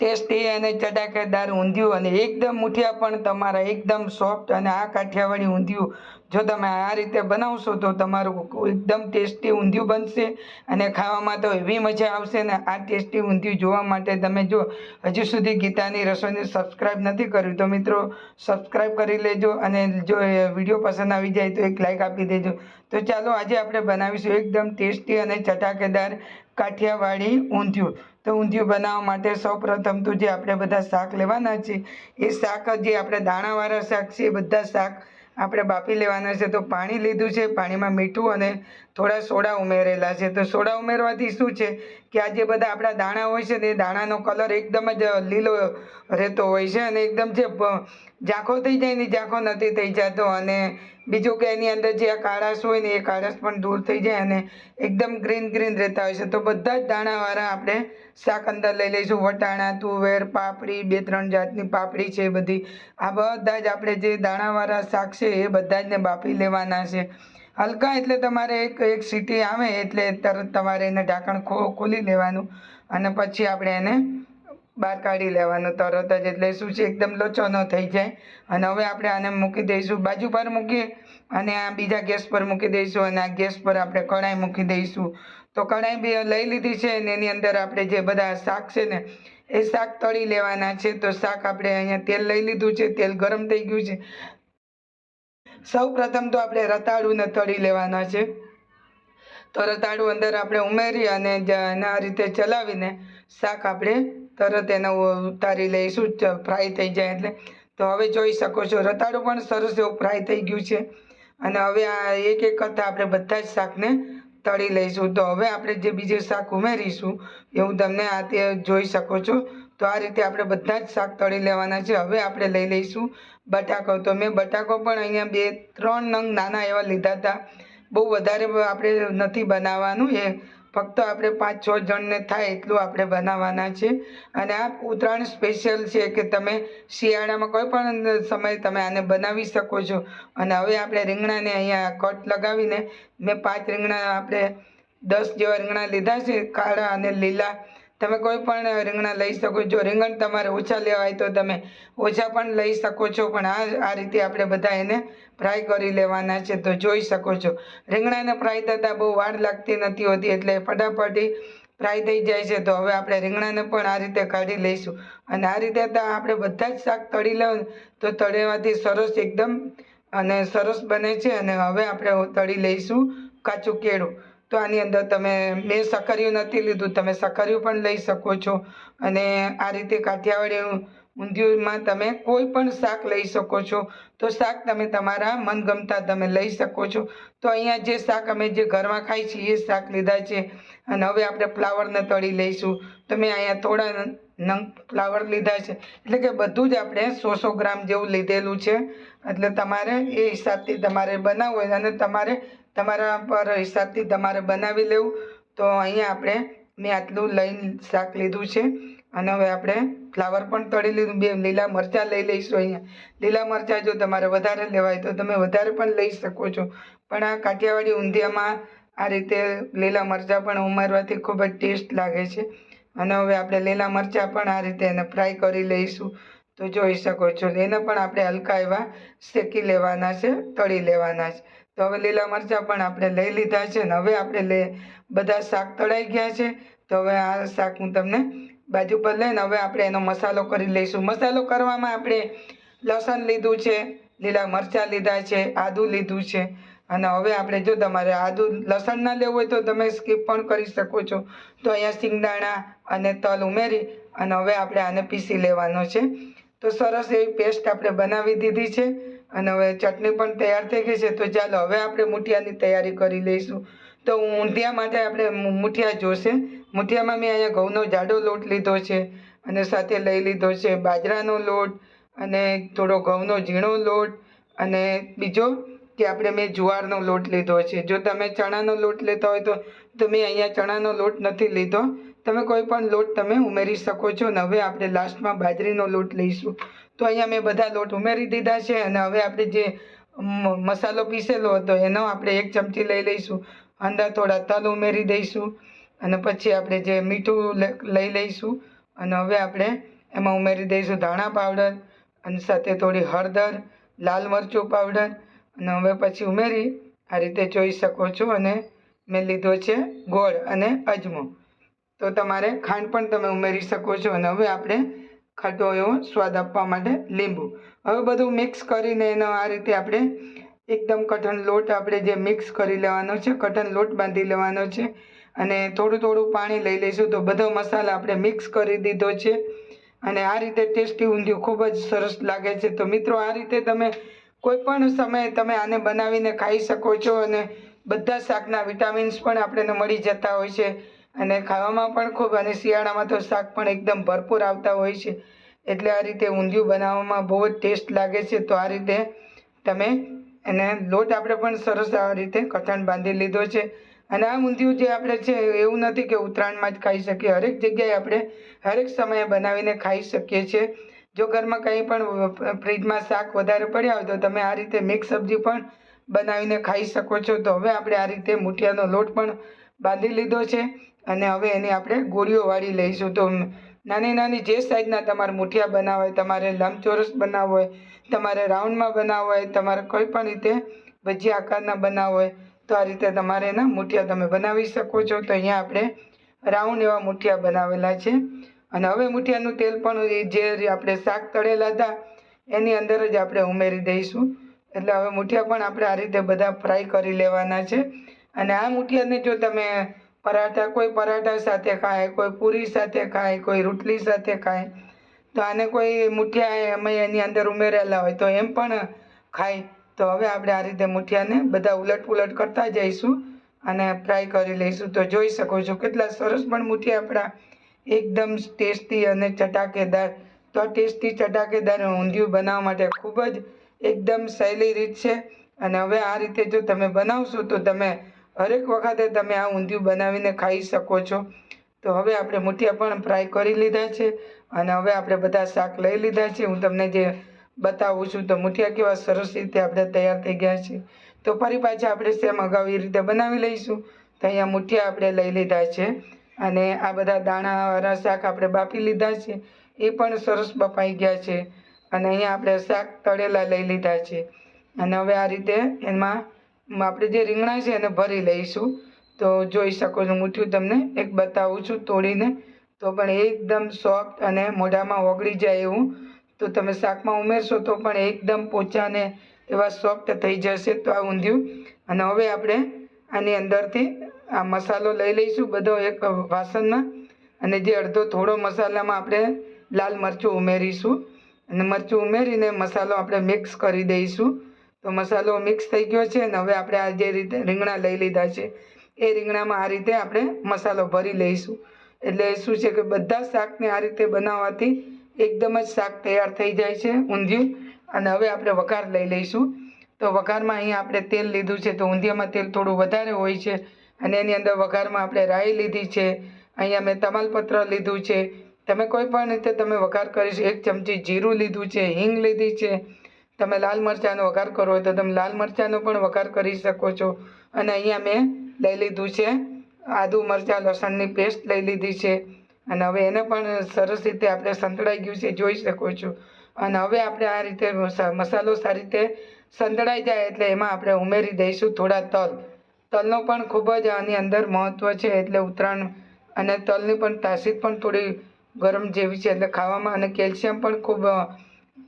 Tasty અને ચટાકેદાર ઊંધિયું અને એકદમ મુઠિયા પણ તમારા એકદમ સોફ્ટ અને આ કાઠિયાવાડી ઊંધિયું. જો તમે આ રીતે બનાવશો તો તમારું એકદમ ટેસ્ટી ઊંધિયું બનશે અને ખાવામાં તો એવી મજા આવશે ને આ ટેસ્ટી ઊંધિયું જોવા માટે તમે જો હજુ સુધી ગીતાની રસોઈને સબસ્ક્રાઈબ નથી કર્યું તો મિત્રો સબસ્ક્રાઈબ કરી લેજો અને જો એ વીડિયો પસંદ આવી જાય તો એક લાઈક આપી દેજો. તો ચાલો આજે આપણે બનાવીશું એકદમ ટેસ્ટી અને ચટાકેદાર કાઠિયાવાડી ઊંધિયું. તો ઊંધિયું બનાવવા માટે સૌપ્રથમ તો જે આપણે બધા શાક લેવાના છે, એ શાક જે આપણે દાણાવાળા શાક છે એ બધા શાક આપણે બાફી લેવાના છે. તો પાણી લીધું છે, પાણીમાં મીઠું અને થોડા સોડા ઉમેરેલા છે. તો સોડા ઉમેરવાથી શું છે કે આ જે બધા આપણા દાણા હોય છે એ દાણાનો કલર એકદમ જ લીલો રહેતો હોય છે અને એકદમ જે ઝાંખો થઈ જાય ને ઝાંખો નથી થઈ જતો અને બીજું કે એની અંદર જે આ કાળાશ હોય ને એ કાળાશ પણ દૂર થઈ જાય અને એકદમ ગ્રીન ગ્રીન રહેતા હોય છે. તો બધા જ દાણાવાળા આપણે શાક અંદર લઈ લઈશું. વટાણા, તુવેર, પાપડી, બે ત્રણ જાતની પાપડી છે બધી. આ બધા જ આપણે જે દાણાવાળા શાક છે એ બધા જ ને બાફી લેવાના છે. હલકા એટલે તમારે એક એક સીટી આવે એટલે તરત તમારે એને ઢાંકણ ખોલી લેવાનું અને પછી આપણે એને બહાર કાઢી લેવાનું. તરત જ એટલે શું છે, એકદમ લોચો ન થઈ જાય. અને હવે આપણે આને મૂકી દઈશું. બાજુ પર મૂકીએ અને આ બીજા ગેસ પર મૂકી દઈશું અને આ ગેસ પર આપણે કઢાઈ મૂકી દઈશું. તો કઢાઈ બી લઈ લીધી છે અને એની અંદર આપણે જે બધા શાક છે ને, એ શાક તળી લેવાના છે. તો શાક આપણે અહીંયા તેલ લઈ લીધું છે. તેલ ગરમ થઈ ગયું છે. સૌ પ્રથમ તો આપણે રતાળુને તળી લેવાના છે. તો રતાળું અંદર આપણે ઉમેરી અને એના રીતે ચલાવીને શાક આપણે તરત એને ઉતારી લઈશું. ફ્રાય થઈ જાય એટલે. તો હવે જોઈ શકો છો, રતાળું પણ સરસ એવું ફ્રાય થઈ ગયું છે. અને હવે આ એક એક કરતાં આપણે બધા જ શાકને તળી લઈશું. તો હવે આપણે જે બીજું શાક ઉમેરીશું, એવું તમને આ તે જોઈ શકો છો. તો આ રીતે આપણે બધા જ શાક તળી લેવાના છે. હવે આપણે લઈ લઈશું બટાકો. તો મેં બટાકો પણ અહીંયા બે, ત્રણ નંગ નાના એવા લીધા હતા. બહુ વધારે આપણે નથી બનાવવાનું. એ ફક્ત આપણે પાંચ, છ જણને થાય એટલું આપણે બનાવવાના છે. અને આ ઉત્તરાયણ સ્પેશિયલ છે કે તમે શિયાળામાં કોઈ પણ સમયે તમે આને બનાવી શકો છો. અને હવે આપણે રીંગણાને અહીંયા કટ લગાવીને મેં પાંચ રીંગણા આપણે દસ જેવા રીંગણા લીધા છે, કાળા અને લીલા. તમે કોઈ પણ રીંગણા લઈ શકો છો. રીંગણ તમારે ઓછા લેવાય તો તમે ઓછા પણ લઈ શકો છો. પણ આ આ રીતે આપણે બધા એને ફ્રાય કરી લેવાના છે તો જોઈ શકો છો. રીંગણાને ફ્રાય થતાં બહુ વાર લાગતી નથી હોતી એટલે ફટાફટી ફ્રાય થઈ જાય છે. તો હવે આપણે રીંગણાને પણ આ રીતે કાઢી લઈશું. અને આ રીતે આપણે બધા જ શાક તળી લેવું તો તળેવાથી સરસ એકદમ અને સરસ બને છે. અને હવે આપણે તળી લઈશું કાચું કેળું. તો આની અંદર તમે મેં સકરિયું નથી લીધું, તમે સકરિયું પણ લઈ શકો છો. અને આ રીતે કાઠિયાવાડી ઊંધિયુંમાં તમે કોઈ પણ શાક લઈ શકો છો. તો શાક તમે તમારા મનગમતા તમે લઈ શકો છો. તો અહીંયા જે શાક અમે જે ઘરમાં ખાઈ છીએ, એ શાક લીધા છે. અને હવે આપણે ફ્લાવરને તળી લઈશું. તો મેં અહીંયા થોડા નંગ ફ્લાવર લીધા છે. એટલે કે બધું જ આપણે સો સો ગ્રામ જેવું લીધેલું છે. એટલે તમારે એ હિસાબથી તમારે બનાવવું હોય અને તમારે તમારા પર હિસાબથી તમારે બનાવી લેવું. તો અહીંયા આપણે મેં આટલું લઈને શાક લીધું છે. અને હવે આપણે ફ્લાવર પણ તળી લીધું. બે લીલા મરચાં લઈ લઈશું અહીંયા. લીલા મરચાં જો તમારે વધારે લેવાય તો તમે વધારે પણ લઈ શકો છો. પણ આ કાઠિયાવાડી ઊંધિયામાં આ રીતે લીલા મરચાં પણ ઉમેરવાથી ખૂબ જ ટેસ્ટ લાગે છે. અને હવે આપણે લીલા મરચાં પણ આ રીતે એને ફ્રાય કરી લઈશું. તો જોઈ શકો છો એને પણ આપણે હલકા એવા શેકી લેવાના છે, તળી લેવાના છે. તો હવે લીલા મરચાં પણ આપણે લઈ લીધા છે ને, હવે આપણે લે, બધા શાક તળાઈ ગયા છે. તો હવે આ શાક હું તમને બાજુ પર લઈને હવે આપણે એનો મસાલો કરી લઈશું. મસાલો કરવામાં આપણે લસણ લીધું છે, લીલા મરચાં લીધા છે, આદું લીધું છે. અને હવે આપણે જો તમારે આદું લસણ ના લેવું હોય તો તમે સ્કીપ પણ કરી શકો છો. તો અહીંયા સિંગદાણા અને તલ ઉમેરી અને હવે આપણે આને પીસી લેવાનો છે. તો સરસ એવી પેસ્ટ આપણે બનાવી દીધી છે. અને હવે ચટણી પણ તૈયાર થઈ ગઈ છે. તો ચાલો હવે આપણે મૂઠિયાની તૈયારી કરી લઈશું. તો ઊંધિયા માટે આપણે મૂઠિયા જોશે. મૂઠિયામાં મેં અહીંયા ઘઉંનો જાડો લોટ લીધો છે અને સાથે લઈ લીધો છે બાજરાનો લોટ અને થોડો ઘઉંનો ઝીણો લોટ અને બીજો કે આપણે મેં જુવારનો લોટ લીધો છે. જો તમે ચણાનો લોટ લેતા હોય તો તો મેં અહીંયા ચણાનો લોટ નથી લીધો. તમે કોઈ પણ લોટ તમે ઉમેરી શકો છો અને હવે આપણે લાસ્ટમાં બાજરીનો લોટ લઈશું. તો અહીંયા મેં બધા લોટ ઉમેરી દીધા છે અને હવે આપણે જે મસાલો પીસેલો હતો એનો આપણે એક ચમચી લઈ લઈશું. અંદર થોડા તલ ઉમેરી દઈશું અને પછી આપણે જે મીઠું લઈ લઈશું અને હવે આપણે એમાં ઉમેરી દઈશું ધાણા પાવડર અને સાથે થોડી હળદર, લાલ મરચું પાવડર અને હવે પછી ઉમેરી આ રીતે જોઈ શકો છો અને મેં લીધો છે ગોળ અને અજમો. તો તમારે ખાંડ પણ તમે ઉમેરી શકો છો અને હવે આપણે ખાટો એવો સ્વાદ આપવા માટે લીંબુ. હવે બધું મિક્સ કરીને એનો આ રીતે આપણે એકદમ કઠણ લોટ આપણે જે મિક્સ કરી લેવાનો છે, કઠણ લોટ બાંધી લેવાનો છે અને થોડું થોડું પાણી લઈ લઈશું તો બધો મસાલા આપણે મિક્સ કરી દીધો છે અને આ રીતે ટેસ્ટી ઊંધિયું ખૂબ જ સરસ લાગે છે. તો મિત્રો, આ રીતે તમે કોઈ પણ સમયે તમે આને બનાવીને ખાઈ શકો છો અને બધા શાકના વિટામિન્સ પણ આપણને મળી જતા હોય છે. અને ખાવામાં પણ ખૂબ અને શિયાળામાં તો શાક પણ એકદમ ભરપૂર આવતા હોય છે. એટલે આ રીતે ઊંધિયું બનાવવામાં બહુ જ ટેસ્ટ લાગે છે. તો આ રીતે તમે એને લોટ આપણે પણ સરસ આ રીતે કઠણ બાંધી લીધો છે. અને આ ઊંધિયું જે આપણે છે એવું નથી કે ઉત્તરાયણમાં જ ખાઈ શકીએ. હરેક જગ્યાએ આપણે હરેક સમયે બનાવીને ખાઈ શકીએ છીએ. જો ઘરમાં કંઈ પણ ફ્રીજમાં શાક વધારે પડ્યા હોય તો તમે આ રીતે મિક્સ સબ્જી પણ બનાવીને ખાઈ શકો છો. તો હવે આપણે આ રીતે મૂઠિયાનો લોટ પણ બાંધી લીધો છે. અને હવે એની આપણે ગોળીઓ વાળી લઈશું. તો નાની નાની જે સાઈઝના તમારે મૂઠિયા બનાવવા હોય, તમારે લંબચોરસ બનાવવો હોય, તમારે રાઉન્ડમાં બનાવવો હોય, તમારે કોઈ પણ રીતે ભજીયા આકારના બનાવવો હોય, તો આ રીતે તમારે એના મૂઠિયા તમે બનાવી શકો છો. તો અહીંયા આપણે રાઉન્ડ એવા મૂઠિયા બનાવેલા છે. અને હવે મૂઠિયાનું તેલ પણ જે આપણે શાક તળેલા હતા, એની અંદર જ આપણે ઉમેરી દઈશું. એટલે હવે મૂઠિયા પણ આપણે આ રીતે બધા ફ્રાય કરી લેવાના છે. અને આ મૂઠિયાને જો તમે પરાઠા, કોઈ પરાઠા સાથે ખાય, કોઈ પૂરી સાથે ખાય, કોઈ રોટલી સાથે ખાય. તો આને કોઈ મુઠિયા અમે એની અંદર ઉમેરેલા હોય તો એમ પણ ખાય. તો હવે આપણે આ રીતે મુઠિયાને બધા ઉલટ પુલટ કરતા જઈશું અને ફ્રાય કરી લઈશું. તો જોઈ શકો છો કેટલા સરસ પણ મુઠિયા આપણા. એકદમ ટેસ્ટી અને ચટાકેદાર. તો આ ટેસ્ટી ચટાકેદાર ઊંધિયું બનાવવા માટે ખૂબ જ એકદમ સહેલી રીત છે. અને હવે આ રીતે જો તમે બનાવશો તો તમે હરેક વખતે તમે આ ઊંધિયું બનાવીને ખાઈ શકો છો. તો હવે આપણે મૂઠિયા પણ ફ્રાય કરી લીધા છે અને હવે આપણે બધા શાક લઈ લીધા છે. હું તમને જે બતાવું છું, તો મૂઠિયા કેવા સરસ રીતે આપણે તૈયાર થઈ ગયા છે. તો ફરી પાછા આપણે સેમ અગાઉ એ રીતે બનાવી લઈશું. તો અહીંયા મૂઠિયા આપણે લઈ લીધા છે અને આ બધા દાણાવાળા શાક આપણે બાફી લીધા છે. એ પણ સરસ બફાઈ ગયા છે અને અહીંયા આપણે શાક તળેલા લઈ લીધા છે. અને હવે આ રીતે એમાં આપણે જે રીંગણા છે એને ભરી લઈશું. તો જોઈ શકો છો મૂઠ્યું તમને એક બતાવું છું તોડીને. તો પણ એકદમ સોફ્ટ અને મોઢામાં ઓગળી જાય એવું. તો તમે શાકમાં ઉમેરશો તો પણ એકદમ પોચાને એવા સોફ્ટ થઈ જશે તો આ ઊંધિયું. અને હવે આપણે આની અંદરથી આ મસાલો લઈ લઈશું બધો એક વાસણમાં. અને જે અડધો થોડો મસાલામાં આપણે લાલ મરચું ઉમેરીશું. અને મરચું ઉમેરીને મસાલો આપણે મિક્સ કરી દઈશું. તો મસાલો મિક્સ થઈ ગયો છે અને હવે આપણે આ જે રીતે રીંગણા લઈ લીધા છે, એ રીંગણામાં આ રીતે આપણે મસાલો ભરી લઈશું. એટલે શું છે કે બધા શાકને આ રીતે બનાવવાથી એકદમ જ શાક તૈયાર થઈ જાય છે ઊંધિયું અને હવે આપણે વઘાર લઈ લઈશું. તો વઘારમાં અહીંયા આપણે તેલ લીધું છે તો ઊંધિયામાં તેલ થોડું વધારે હોય છે અને એની અંદર વઘારમાં આપણે રાઈ લીધી છે, અહીંયા મેં તમાલપત્ર લીધું છે. તમે કોઈ પણ રીતે તમે વઘાર કરીશ એક ચમચી જીરું લીધું છે, હિંગ લીધી છે તમે લાલ મરચાંનો વઘાર કરવો હોય તો તમે લાલ મરચાંનો પણ વઘાર કરી શકો છો. અને અહીંયા મેં લઈ લીધું છે આદુ મરચાં, લસણની પેસ્ટ લઈ લીધી છે. અને હવે એને પણ સરસ રીતે આપણે સંતળાઈ ગયું છે, જોઈ શકો છો. અને હવે આપણે આ રીતે મસાલો સારી રીતે સંતળાઈ જાય એટલે એમાં આપણે ઉમેરી દઈશું થોડા તલ. તલનો પણ ખૂબ જ આની અંદર મહત્ત્વ છે એટલે ઉત્તરાયણ અને તલની પણ તાસીર પણ થોડી ગરમ જેવી છે એટલે ખાવામાં અને કેલ્શિયમ પણ ખૂબ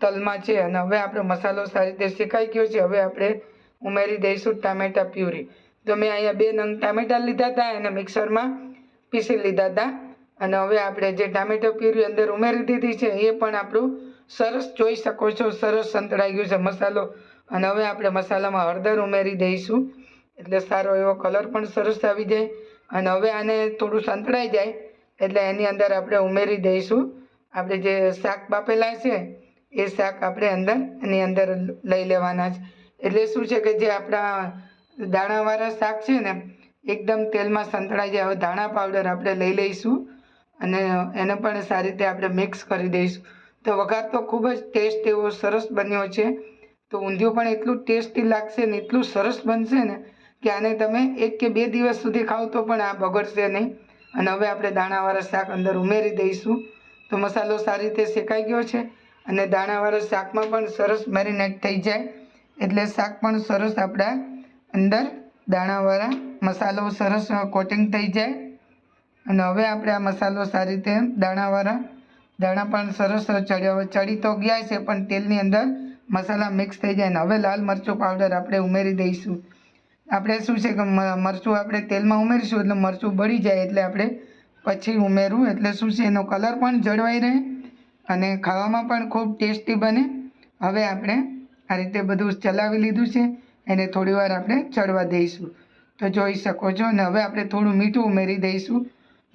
તલમાં છે અને હવે આપણે મસાલો સારી રીતે શેકાઈ ગયો છે. હવે આપણે ઉમેરી દઈશું ટામેટા પ્યુરી. તો મેં અહીંયા બે નંગ ટામેટા લીધા હતા અને મિક્સરમાં પીસી લીધા હતા. અને હવે આપણે જે ટામેટો પ્યુરી અંદર ઉમેરી દીધી છે, એ પણ આપણું સરસ જોઈ શકો છો, સરસ સંતળાઈ ગયું છે મસાલો. અને હવે આપણે મસાલામાં હળદર ઉમેરી દઈશું. એટલે સારો એવો કલર પણ સરસ આવી જાય. અને હવે આને થોડું સંતળાઈ જાય, એટલે એની અંદર આપણે ઉમેરી દઈશું. આપણે જે શાક બાફેલા છે એ શાક આપણે અંદર એની અંદર લઈ લેવાના છે. એટલે શું છે કે જે આપણા દાણાવાળા શાક છે ને, એકદમ તેલમાં સંતળાઈ જાય. હવે ધાણા પાવડર આપણે લઈ લઈશું અને એને પણ સારી રીતે આપણે મિક્સ કરી દઈશું. તો વઘાર તો ખૂબ જ ટેસ્ટ એવો સરસ બન્યો છે. તો ઊંધિયું પણ એટલું ટેસ્ટી લાગશે ને, એટલું સરસ બનશે ને કે આને તમે એક કે બે દિવસ સુધી ખાવ તો પણ આ બગડશે નહીં. અને હવે આપણે દાણાવાળા શાક અંદર ઉમેરી દઈશું. તો મસાલો સારી રીતે શેકાઈ ગયો છે. અને દાણાવાળા શાકમાં પણ સરસ મેરિનેટ થઈ જાય. એટલે શાક પણ સરસ આપણા અંદર દાણાવાળા મસાલો સરસ કોટિંગ થઈ જાય. અને હવે આપણે આ મસાલો સારી રીતે દાણાવાળા દાણા પણ સરસ ચડ્યા ચડી તો ગયા છે, પણ તેલની અંદર મસાલા મિક્સ થઈ જાય ને હવે લાલ મરચું પાવડર આપણે ઉમેરી દઈશું. આપણે શું છે કે મરચું આપણે તેલમાં ઉમેરીશું એટલે મરચું બળી જાય એટલે આપણે પછી ઉમેરવું. એટલે શું છે, એનો કલર પણ જળવાઈ રહે. અને ખાવામાં પણ ખૂબ ટેસ્ટી બને. હવે આપણે આ રીતે બધું ચલાવી લીધું છે. એને થોડી વાર આપણે ચડવા દઈશું. તો જોઈ શકો છો અને હવે આપણે થોડું મીઠું ઉમેરી દઈશું.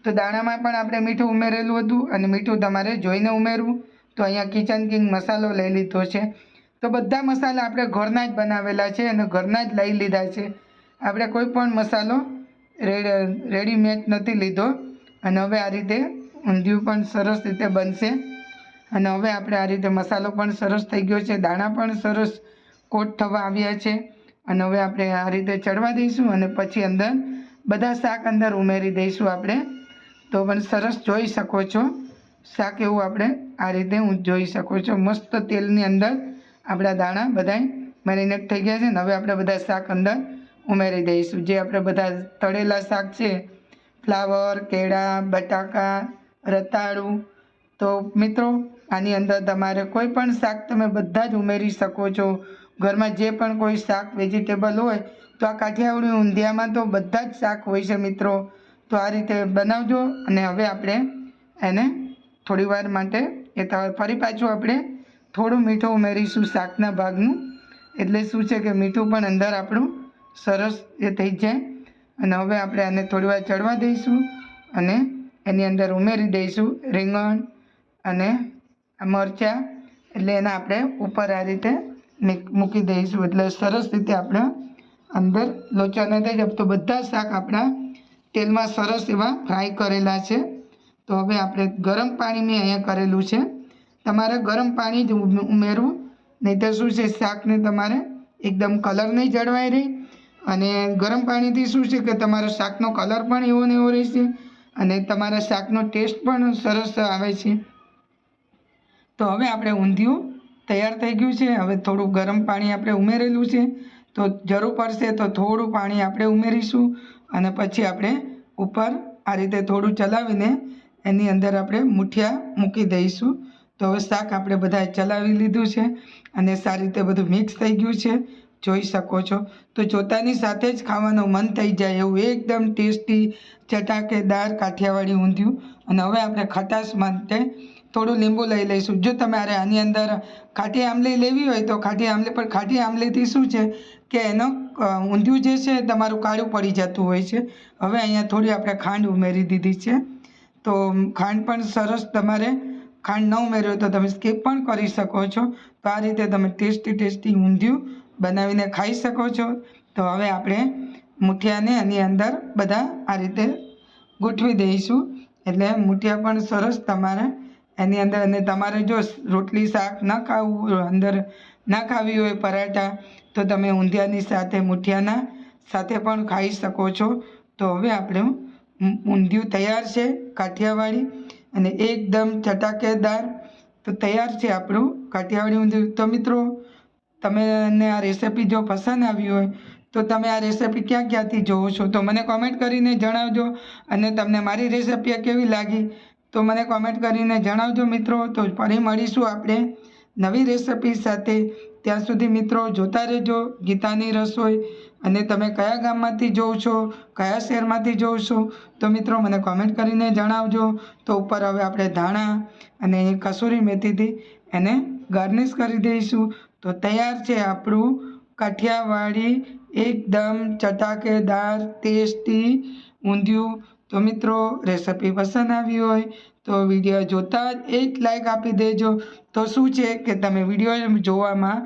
તો દાણામાં પણ આપણે મીઠું ઉમેરેલું હતું અને મીઠું તમારે જોઈને ઉમેરવું. તો અહીંયા કિચન કિંગ મસાલો લઈ લીધો છે. તો બધા મસાલા આપણે ઘરના જ બનાવેલા છે અને ઘરના જ લઈ લીધા છે. આપણે કોઈ પણ મસાલો રેડ, રેડીમેડ નથી લીધો. અને હવે આ રીતે ઊંધિયું પણ સરસ રીતે બનશે. અને હવે આપણે આ રીતે મસાલો પણ સરસ થઈ ગયો છે, દાણા પણ સરસ કોટ થવા આવ્યા છે. અને હવે આપણે આ રીતે ચડવા દઈશું અને પછી અંદર બધા શાક અંદર ઉમેરી દઈશું આપણે. તો પણ સરસ જોઈ શકો છો, શાક એવું આપણે આ રીતે હું જોઈ શકો છો. મસ્ત તેલની અંદર આપણા દાણા બધાય મેરિનેટ થઈ ગયા છે ને હવે આપણે બધા શાક અંદર ઉમેરી દઈશું. જે આપણે બધા તળેલા શાક છે, ફ્લાવર, કેળા, બટાકા, રતાળું. તો મિત્રો આની અંદર તમારે કોઈ પણ શાક તમે બધા જ ઉમેરી શકો છો. ઘરમાં જે પણ કોઈ શાક વેજીટેબલ હોય, તો આ કાઠિયાવાડી ઊંધિયામાં તો બધા જ શાક હોય છે મિત્રો. તો આ રીતે બનાવજો અને હવે આપણે એને થોડી વાર માટે એ ફરી પાછું આપણે થોડું મીઠું ઉમેરીશું શાકના ભાગનું. એટલે શું છે કે મીઠું પણ અંદર આપણું સરસ એ થઈ જાય. અને હવે આપણે આને થોડી વાર ચડવા દઈશું અને એની અંદર ઉમેરી દઈશું રીંગણ અને મરચાં, એટલે એને આપણે ઉપર આ રીતે મૂકી દઈશું. એટલે સરસ રીતે આપણે અંદર લોચા ન થઈ જાય તો બધા શાક આપણા તેલમાં સરસ એવા ફ્રાય કરેલા છે. તો હવે આપણે ગરમ પાણી મેં અહીંયા કરેલું છે. તમારે ગરમ પાણી જ ઉમેરવું. નહીં તો શું છે, શાકને તમારે એકદમ કલર નહીં જળવાઈ રહી. અને ગરમ પાણીથી શું છે કે તમારો શાકનો કલર પણ એવો ને એવો રહેશે અને તમારા શાકનો ટેસ્ટ પણ સરસ આવે છે. તો હવે આપણે ઊંધિયું તૈયાર થઈ ગયું છે. હવે થોડું ગરમ પાણી આપણે ઉમેરેલું છે. તો જરૂર પડશે તો થોડું પાણી આપણે ઉમેરીશું અને પછી આપણે ઉપર આ રીતે થોડું ચલાવીને એની અંદર આપણે મુઠિયા મૂકી દઈશું. તો હવે શાક આપણે બધાએ ચલાવી લીધું છે અને સારી રીતે બધું મિક્સ થઈ ગયું છે. જોઈ શકો છો. તો જોતાની સાથે જ ખાવાનું મન થઈ જાય એવું એકદમ ટેસ્ટી ચટાકેદાર કાઠિયાવાડી ઊંધિયું. અને હવે આપણે ખટાશ માટે થોડું લીંબુ લઈ લઈશું. જો તમારે આની અંદર ખાટી આંબલી લેવી હોય તો ખાટી આમલી પણ ખાટી આંબલીથી શું છે કે એનો ઊંધિયું જે છે તમારું કાળું પડી જતું હોય છે. હવે અહીંયા થોડી આપણે ખાંડ ઉમેરી દીધી છે. તો ખાંડ પણ સરસ તમારે ખાંડ ન ઉમેર્યો તો તમે સ્કીપ પણ કરી શકો છો. તો આ રીતે તમે ટેસ્ટી ટેસ્ટી ઊંધિયું બનાવીને ખાઈ શકો છો. તો હવે આપણે મુઠિયાને એની અંદર બધા આ રીતે ગોઠવી દઈશું. એટલે મુઠિયા પણ સરસ તમારે એની અંદર અને તમારે જો રોટલી શાક ન ખાવું અંદર ના ખાવી હોય પરાઠા, તો તમે ઊંધિયાની સાથે, મુઠિયાના સાથે પણ ખાઈ શકો છો. તો હવે આપણે ઊંધિયું તૈયાર છે કાઠિયાવાડી અને એકદમ ચટાકેદાર. તો તૈયાર છે આપણું કાઠિયાવાડી ઊંધિયું. તો મિત્રો, તમને આ રેસિપી જો પસંદ આવી હોય, તો તમે આ રેસિપી ક્યાં ક્યાંથી જોવો છો? તો મને કોમેન્ટ કરીને જણાવજો અને તમને મારી રેસિપી કેવી લાગી? તો મને કોમેન્ટ કરીને જણાવજો મિત્રો. તો ફરી મળીશું આપણે નવી રેસિપી સાથે. ત્યાં સુધી મિત્રો જોતા રહેજો ગીતાની રસોઈ. અને તમે કયા ગામમાંથી જોવ છો, કયા શહેરમાંથી જોવ છો, તો મિત્રો મને કોમેન્ટ કરીને જણાવજો. તો ઉપર હવે આપણે ધાણા અને કસૂરી મેથીથી એને ગાર્નિશ કરી દઈશું. તો તૈયાર છે આપણું કાઠિયાવાડી એકદમ ચટાકેદાર, ટેસ્ટી ઊંધિયું તો મિત્રો રેસિપી પસંદ આવી હોય તો વીડિયો જોતા એક લાઇક આપી દેજો. તો શું છે કે તમે વીડિયો જોવામાં